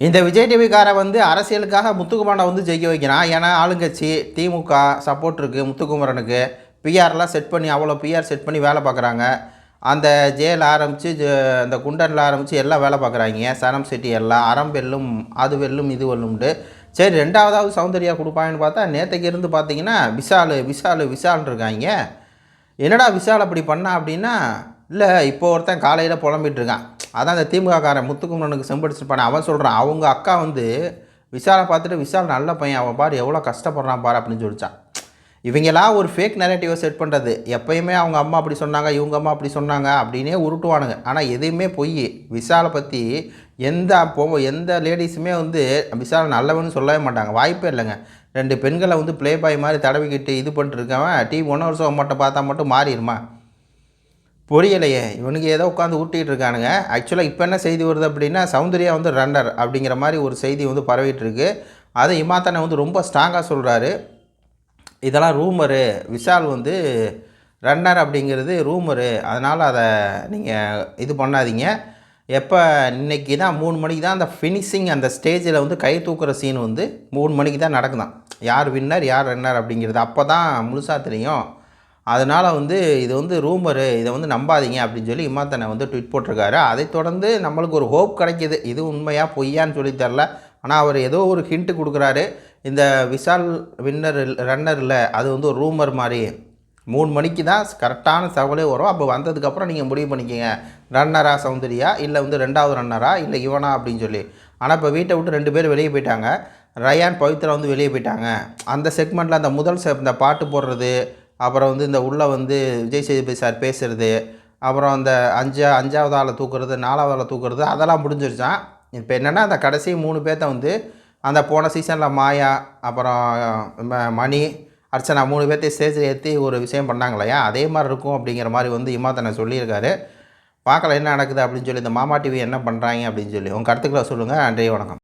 இந்த விஜய் டிவிக்காரை வந்து அரசியலுக்காக முத்துக்குமாரை வந்து ஜெயிக்க வைக்கிறான். ஏன்னா ஆளுங்கட்சி திமுக சப்போர்ட் இருக்குது முத்துக்குமரனுக்கு. பிஆர்லாம் செட் பண்ணி அவ்வளோ பிஆர் செட் பண்ணி வேலை பார்க்குறாங்க. அந்த ஜெயில் ஆரம்பித்து அந்த குண்டனில் ஆரம்பித்து எல்லாம் வேலை பார்க்குறாங்க. சனம் செட்டி எல்லாம் அறம் வெல்லும் அது வெல்லும் இது வெல்லும்ட்டு சரி ரெண்டாவதாவது சௌந்தர்யா கொடுப்பாங்கன்னு பார்த்தா நேற்றுக்கு இருந்து பார்த்தீங்கன்னா விஷால் விஷாலு விஷால்னு இருக்காங்க. என்னடா விஷால் அப்படி பண்ணா அப்படின்னா இல்லை இப்போ ஒருத்தன் காலையில் புலம்பிகிட்டு இருக்கான் அதான் அந்த திமுகக்காரன் முத்துக்குமரனுக்கு செம்படிச்சிருப்பான. அவன் சொல்கிறான் அவங்க அக்கா வந்து விஷாலை பார்த்துட்டு விஷால் நல்ல பையன் அவன் பாரு எவ்வளோ கஷ்டப்படுறான் பாரு அப்படின்னு சொல்லிச்சான். இவங்கெல்லாம் ஒரு ஃபேக் நெரேட்டிவை செட் பண்ணுறது எப்பயுமே அவங்க அம்மா அப்படி சொன்னாங்க இவங்க அம்மா அப்படி சொன்னாங்க அப்படின்னே உருட்டுவானுங்க. ஆனால் எதுவுமே பொய். விஷாலை பற்றி எந்த போ எந்த லேடிஸுமே வந்து விஷால் நல்லவன்னு சொல்லவே மாட்டாங்க. வாய்ப்பே இல்லைங்க. ரெண்டு பெண்களை வந்து ப்ளே பாய் மாதிரி தடவிக்கிட்டு இது பண்ணிட்டு இருக்கவன் டிவி ஒன்று வருஷம் மட்டும் பார்த்தா மட்டும் மாறிடுமா? புரியலையே. இவனுக்கு ஏதோ உட்காந்து ஊட்டிகிட்டு இருக்கானுங்க. ஆக்சுவலாக இப்போ என்ன செய்தி வருது அப்படின்னா சௌந்தர்யா வந்து ரன்னர் அப்படிங்கிற மாதிரி ஒரு செய்தி வந்து பரவிட்டு இருக்கு. அதை இமாத்தானை வந்து ரொம்ப ஸ்ட்ராங்காக சொல்கிறாரு இதெல்லாம் ரூமரு விஷால் வந்து ரன்னர் அப்படிங்கிறது ரூமரு அதனால் அதை நீங்கள் இது பண்ணாதீங்க. எப்போ இன்னைக்கு தான் மூணு மணிக்கு தான் அந்த ஃபினிஷிங் அந்த ஸ்டேஜில் வந்து கை தூக்குற சீன் வந்து மூணு மணிக்கு தான் நடக்குதான். யார் வின்னர் யார் ரன்னர் அப்படிங்கிறது அப்போ தான் முழுசாக தெரியும். அதனால் வந்து இது வந்து ரூமரு இதை வந்து நம்பாதீங்க அப்படின்னு சொல்லி இமாத்தனை வந்து ட்வீட் போட்டிருக்காரு. அதை தொடர்ந்து நம்மளுக்கு ஒரு ஹோப் கிடைக்கிது. இது உண்மையாக பொய்யான்னு சொல்லி தெரில ஆனால் அவர் ஏதோ ஒரு ஹிண்ட்டு கொடுக்குறாரு. இந்த விஷால் வின்னர் ரன்னரில் அது வந்து ஒரு ரூமர் மாதிரி. மூணு மணிக்கு தான் கரெக்டான தகவலே வரும். அப்போ வந்ததுக்கப்புறம் நீங்கள் முடிவு பண்ணிக்கோங்க. ரன்னரா சௌந்தர்யா? இல்லை வந்து ரெண்டாவது ரன்னரா இல்லை இவனா? அப்படின்னு சொல்லி. ஆனால் இப்போ வீட்டை விட்டு ரெண்டு பேர் வெளியே போயிட்டாங்க. ரயான் பவித்ரா வந்து வெளியே போயிட்டாங்க. அந்த செக்மெண்ட்டில் அந்த முதல் செ இந்த பாட்டு போடுறது அப்புறம் வந்து இந்த உள்ளே வந்து விஜய் சேதுபதி சார் பேசுகிறது அப்புறம் அந்த அஞ்சா அஞ்சாவது ஆளை தூக்குறது நாலாவது ஆளை தூக்குறது அதெல்லாம் முடிஞ்சிருச்சான் இப்போ என்னென்னா அந்த கடைசி மூணு பேர்த்த வந்து அந்த போன சீசனில் மாயா அப்புறம் மணி அர்ச்சனா மூணு பேர்த்தையும் ஸ்டேஜில் ஏற்றி ஒரு விஷயம் பண்ணாங்க இல்லையா அதே மாதிரி இருக்கும் அப்படிங்கிற மாதிரி வந்து இமாத்தனை சொல்லியிருக்காரு. பார்க்கல என்ன நடக்குது அப்படின்னு சொல்லி இந்த மாமா டிவி என்ன பண்ணுறாங்க அப்படின்னு சொல்லி உங்கள் கருத்துக்களை சொல்லுங்கள் நன்றி வணக்கம்.